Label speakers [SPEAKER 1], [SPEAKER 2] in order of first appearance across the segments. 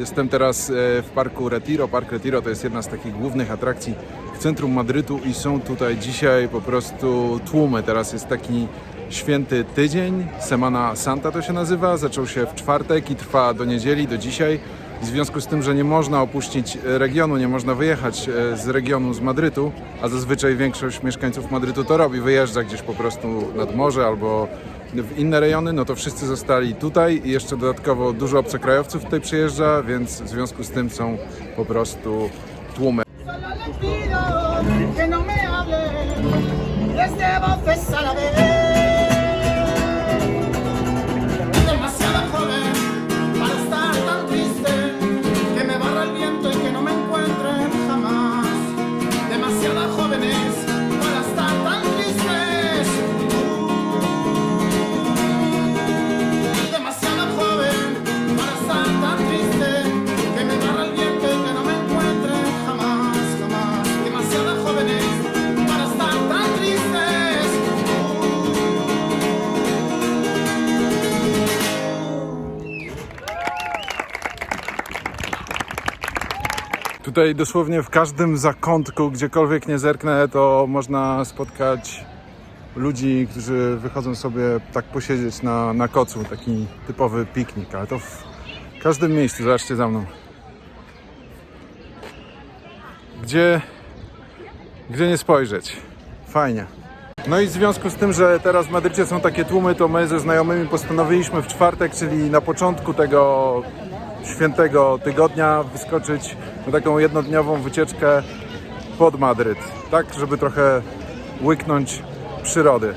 [SPEAKER 1] Jestem teraz e, w parku Retiro. Park Retiro to jest jedna z takich głównych atrakcji w centrum Madrytu i są tutaj dzisiaj po prostu tłumy. Teraz jest taki święty tydzień, Semana Santa to się nazywa. Zaczął się w czwartek i trwa do niedzieli, do dzisiaj. W związku z tym, że nie można opuścić regionu, nie można wyjechać e, z regionu, z Madrytu, a zazwyczaj większość mieszkańców Madrytu to robi, wyjeżdża gdzieś po prostu nad morze albo w inne rejony, no to wszyscy zostali tutaj i jeszcze dodatkowo dużo obcokrajowców tutaj przyjeżdża, więc w związku z tym są po prostu tłumy.
[SPEAKER 2] Solo
[SPEAKER 1] Tutaj dosłownie w każdym zakątku, gdziekolwiek nie zerknę, to można spotkać ludzi, którzy wychodzą sobie tak posiedzieć na, na kocu, taki typowy piknik, ale to w każdym miejscu, zobaczcie za mną. Gdzie, gdzie nie spojrzeć. Fajnie. No i w związku z tym, że teraz w Madrycie są takie tłumy, to my ze znajomymi postanowiliśmy w czwartek, czyli na początku tego świętego tygodnia, wyskoczyć na taką jednodniową wycieczkę pod Madryt. Tak, żeby trochę łyknąć przyrody.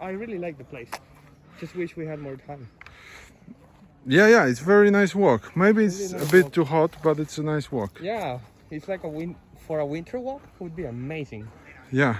[SPEAKER 3] I really like the place. Just wish we had more time.
[SPEAKER 1] Yeah, yeah, it's very nice walk. Maybe it's
[SPEAKER 3] Really
[SPEAKER 1] a
[SPEAKER 3] nice
[SPEAKER 1] bit
[SPEAKER 3] walk.
[SPEAKER 1] too hot, but it's a nice walk.
[SPEAKER 3] Yeah, it's like a win for a winter walk would be amazing.
[SPEAKER 1] Yeah.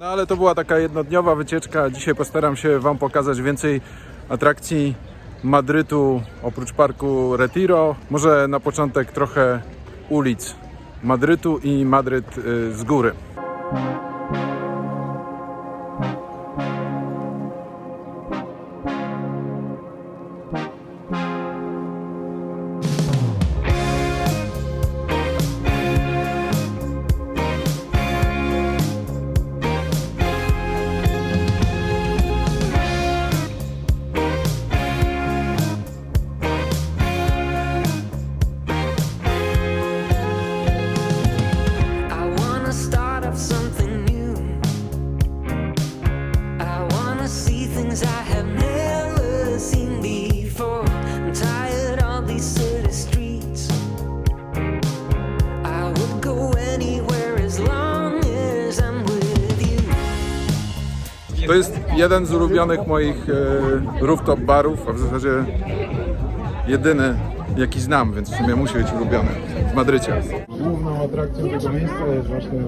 [SPEAKER 1] No ale to była taka jednodniowa wycieczka. Dzisiaj postaram się Wam pokazać więcej atrakcji Madrytu oprócz parku Retiro. Może na początek trochę ulic Madrytu i Madryt y, z góry. Jeden z ulubionych moich e, rooftop barów, a w zasadzie jedyny jaki znam, więc w sumie musi być ulubiony w Madrycie. Główną atrakcją tego miejsca jest właśnie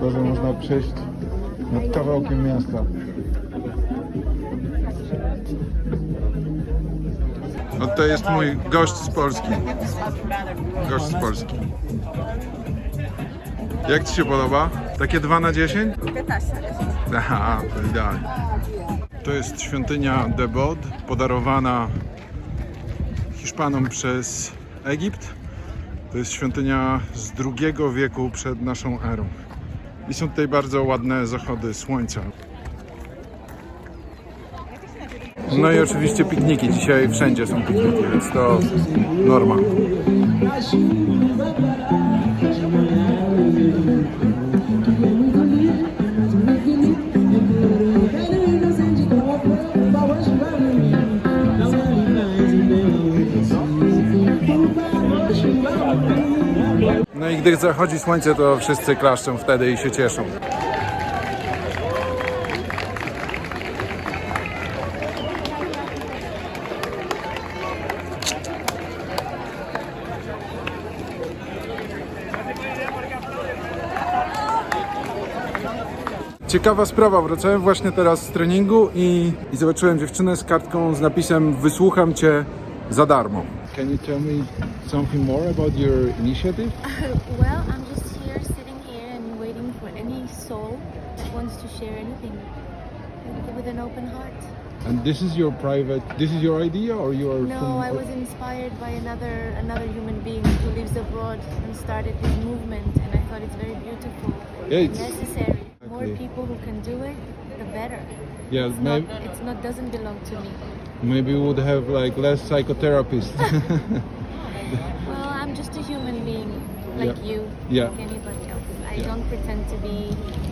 [SPEAKER 1] to, że można przejść nad kawałkiem miasta. No to jest mój gość z Polski. Gość z Polski. Jak Ci się podoba? Takie 2 na 10?
[SPEAKER 4] 15
[SPEAKER 1] Aha, to idealnie. To jest świątynia Debod, podarowana Hiszpanom przez Egipt. To jest świątynia z II wieku przed naszą erą. I są tutaj bardzo ładne zachody słońca. No i oczywiście pikniki. Dzisiaj wszędzie są pikniki, więc to norma. Gdy zachodzi słońce, to wszyscy klaszczą wtedy i się cieszą. Ciekawa sprawa, wracałem właśnie teraz z treningu i, i zobaczyłem dziewczynę z kartką z napisem Wysłucham Cię za darmo. Can you tell me something more about your initiative?
[SPEAKER 4] Well, I'm just here, sitting here, and waiting for any soul that wants to share anything with, an open heart.
[SPEAKER 1] And this is your private, this is your idea or you are
[SPEAKER 4] No,
[SPEAKER 1] from-
[SPEAKER 4] I was inspired by another another human being who lives abroad and started this movement, and I thought it's very beautiful,
[SPEAKER 1] Yeah, it's-
[SPEAKER 4] necessary. More people who can do it, the better.
[SPEAKER 1] Yeah,
[SPEAKER 4] It's
[SPEAKER 1] maybe,
[SPEAKER 4] not. It's not. Doesn't belong to me.
[SPEAKER 1] Maybe we would have like less psychotherapists.
[SPEAKER 4] Well, I'm just a human being, like
[SPEAKER 1] Yeah.
[SPEAKER 4] you,
[SPEAKER 1] Yeah.
[SPEAKER 4] like anybody else. I
[SPEAKER 1] Yeah.
[SPEAKER 4] don't pretend to be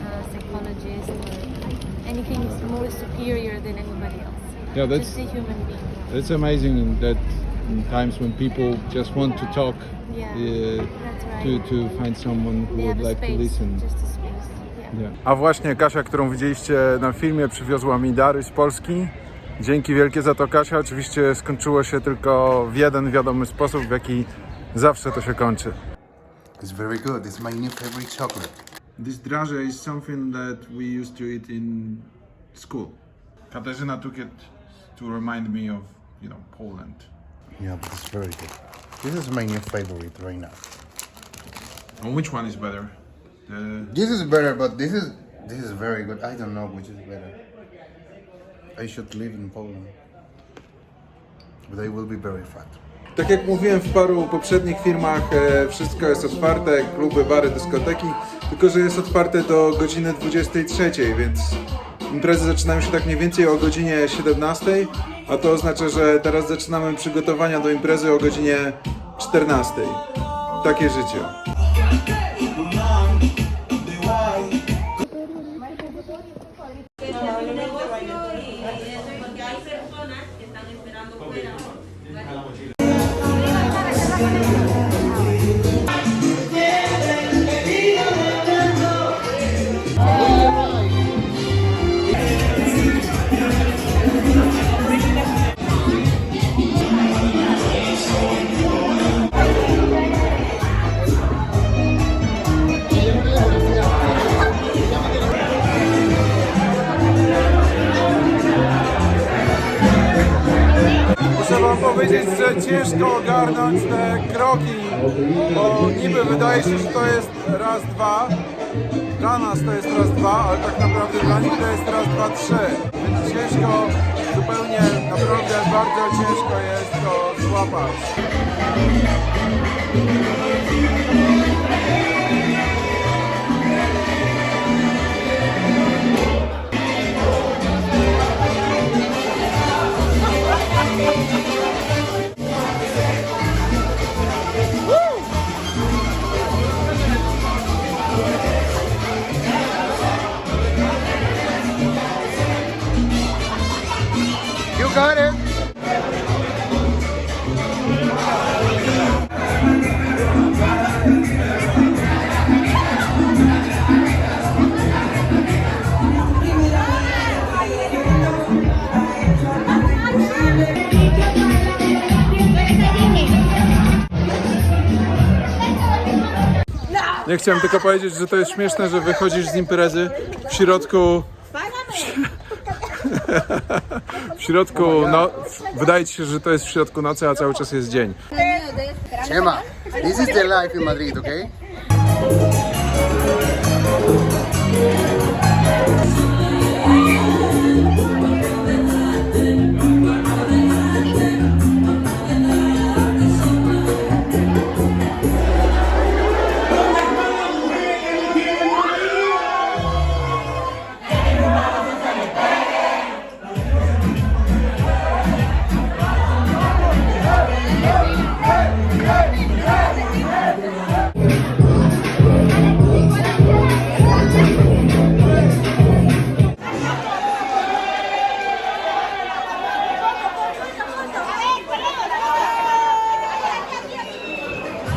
[SPEAKER 4] a psychologist or anything more superior than anybody else.
[SPEAKER 1] yeah, that's
[SPEAKER 4] just a human being.
[SPEAKER 1] that's amazing that in times when people just want to talk
[SPEAKER 4] Yeah,
[SPEAKER 1] uh,
[SPEAKER 4] right.
[SPEAKER 1] to, to find someone who
[SPEAKER 4] they
[SPEAKER 1] would like to
[SPEAKER 4] space,
[SPEAKER 1] listen.
[SPEAKER 4] just a space. Yeah.
[SPEAKER 1] A właśnie Kasia, którą widzieliście na filmie, przywiozła mi dary z Polski. Dzięki wielkie za to Kasia. Oczywiście skończyło się tylko w jeden wiadomy sposób, w jaki zawsze to się kończy.
[SPEAKER 5] It's very good. It's my new favorite chocolate.
[SPEAKER 1] This draże is something that we used to eat in school. Katarzyna took it to remind me of, you know, Poland.
[SPEAKER 5] Yeah, but it's very good. This is my new favorite right now.
[SPEAKER 1] And which one is better? The...
[SPEAKER 5] This is better, but this is this is very good. I don't know which is better. I should live in Poland, but will be very fat.
[SPEAKER 1] Tak jak mówiłem w paru poprzednich filmach, e, wszystko jest otwarte, kluby, bary, dyskoteki, tylko że jest otwarte do godziny 23, więc imprezy zaczynają się tak mniej więcej o godzinie 17, a to oznacza, że teraz zaczynamy przygotowania do imprezy o godzinie 14. Takie życie. Że ciężko ogarnąć te kroki, bo niby wydaje się, że to jest raz, dwa. Dla nas to jest raz, dwa, ale tak naprawdę dla nich to jest raz, dwa, trzy. Więc ciężko, zupełnie, naprawdę bardzo ciężko jest to złapać. Nie chciałem tylko powiedzieć, że to jest śmieszne, że wychodzisz z imprezy w środku. W środku, no, wydaje ci się, że to jest w środku nocy, a cały czas jest dzień.
[SPEAKER 5] Emma, this is the life in Madrid, okay?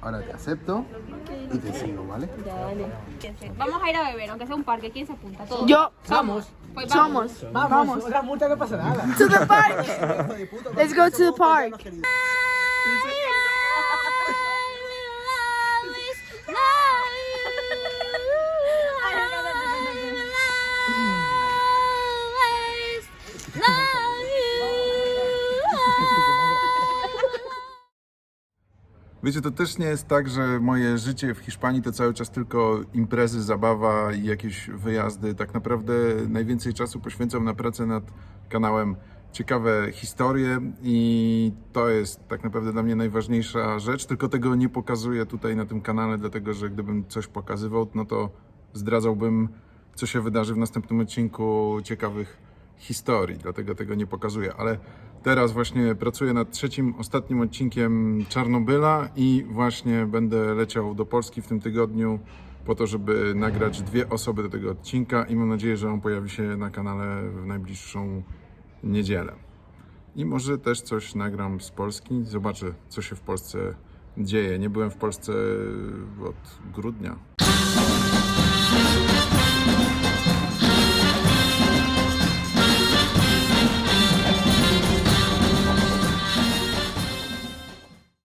[SPEAKER 5] Ahora te acepto y te sigo, ¿vale?
[SPEAKER 6] Vamos a ir a beber, aunque sea un parque. ¿Quién se apunta? Todos.
[SPEAKER 7] Yo.
[SPEAKER 6] Vamos. Pues vamos.
[SPEAKER 7] Somos. Vamos. Otra multa no pasa nada. To the park. Let's go to the park.
[SPEAKER 1] Wiecie, to też nie jest tak, że moje życie w Hiszpanii to cały czas tylko imprezy, zabawa i jakieś wyjazdy. Tak naprawdę najwięcej czasu poświęcam na pracę nad kanałem ciekawe historie i to jest tak naprawdę dla mnie najważniejsza rzecz, tylko tego nie pokazuję tutaj na tym kanale, dlatego że gdybym coś pokazywał, no to zdradzałbym, co się wydarzy w następnym odcinku ciekawych historii, dlatego tego nie pokazuję, ale teraz właśnie pracuję nad trzecim, ostatnim odcinkiem Czarnobyla i właśnie będę leciał do Polski w tym tygodniu po to, żeby nagrać dwie osoby do tego odcinka i mam nadzieję, że on pojawi się na kanale w najbliższą niedzielę. I może też coś nagram z Polski, zobaczę co się w Polsce dzieje. Nie byłem w Polsce od grudnia.